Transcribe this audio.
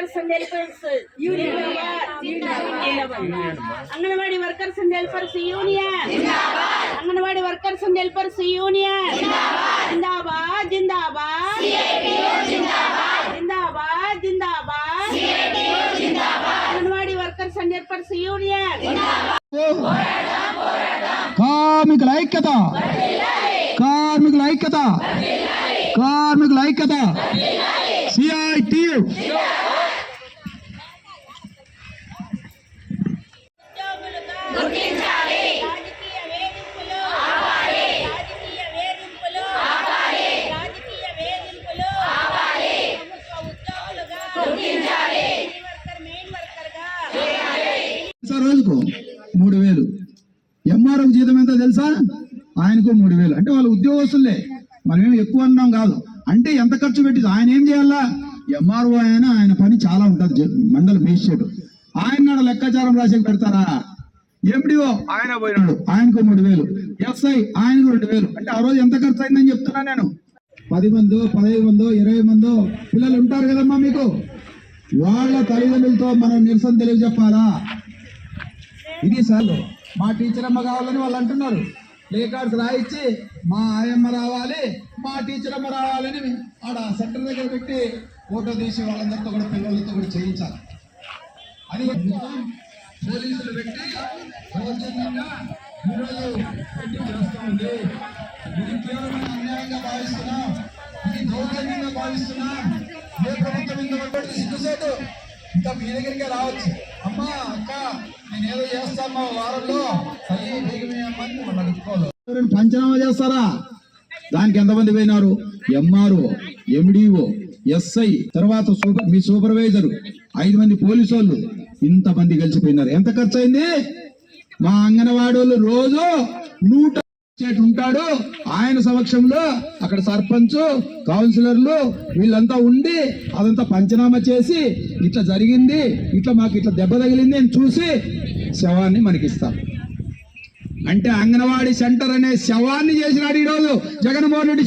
and helpers union anganwadi workers and helpers union anganwadi workers and helpers union Zindabad Zindabad Zindabad Zindabad anganwadi workers and helpers union కార్మికుల ఐక్యత కార్మికుల ఐక్యత కార్మికుల ఐక్యత CIT రోజుకు మూడు వేలు. ఎంఆర్ఓ జీతం ఎంత తెలుసా? ఆయనకు మూడు వేలు. అంటే వాళ్ళ ఉద్యోగస్తులే. మనమేమి ఎక్కువ అన్నాం కాదు. అంటే ఎంత ఖర్చు పెట్టి ఆయన ఏం చేయాలా? ఎంఆర్ఓ ఆయన ఆయన పని చాలా ఉంటుంది మండల మేజిస్ట్రేట్. ఆయన నాడు లెక్కాచారం రాసి పెడతారా? ఎండిఓ ఆయన పోయినాడు. ఆయనకు మూడు వేలు. ఎస్ఐ ఆయనకు రెండు వేలు. అంటే ఆ రోజు ఎంత ఖర్చు అయిందని చెప్తున్నా నేను. పది మందో పదహైదు మందో ఇరవై మందో పిల్లలు ఉంటారు కదమ్మా మీకు. వాళ్ళ తల్లిదండ్రులతో మనం నిరసన తెలియజెప్పాలా? ఇది సార్లు మా టీచర్ అమ్మ కావాలని వాళ్ళు అంటున్నారు. ప్లే కార్డ్స్ రాయించి మా ఆయమ్మ రావాలి మా టీచర్ అమ్మ రావాలని ఆడ సెంటర్ దగ్గర పెట్టి ఫోటో తీసి వాళ్ళందరితో కూడా పిల్లలతో కూడా చేయించాలి. అది పోలీసులు పెట్టి దౌర్జన్యంగా ఈరోజు పెట్టి ఇది కేవలం అన్యాయంగా భావిస్తున్నాం ఇది దౌర్జన్యంగా భావిస్తున్నాం ఏ ప్రభుత్వం ఇంత సిగ్గుసేటు ఇంకా మీ దగ్గరికే రావచ్చు. నేను చేస్తాను మా వారంలో. పంచనామా చేస్తారా? దానికి ఎంతమంది పోయినారు? ఎంఆర్ఓ ఎండిఓ ఎస్ఐ తర్వాత సూపర్ మీ సూపర్వైజర్ ఐదు మంది పోలీసు వాళ్ళు ఇంతమంది కలిసిపోయినారు. ఎంత ఖర్చు అయింది మా అంగన్వాడీ వాళ్ళు రోజు నూట ఉంటాడు. ఆయన సమక్షంలో అక్కడ సర్పంచ్ కౌన్సిలర్లు వీళ్ళంతా ఉండి అదంతా పంచనామా చేసి ఇట్లా జరిగింది ఇట్లా మాకు ఇట్లా దెబ్బ తగిలింది అని చూసి శవాన్ని మనకిస్తారు అంటే అంగన్వాడీ సెంటర్ అనే శవాన్ని చేసినాడు ఈరోజు జగన్మోహన్ రెడ్డి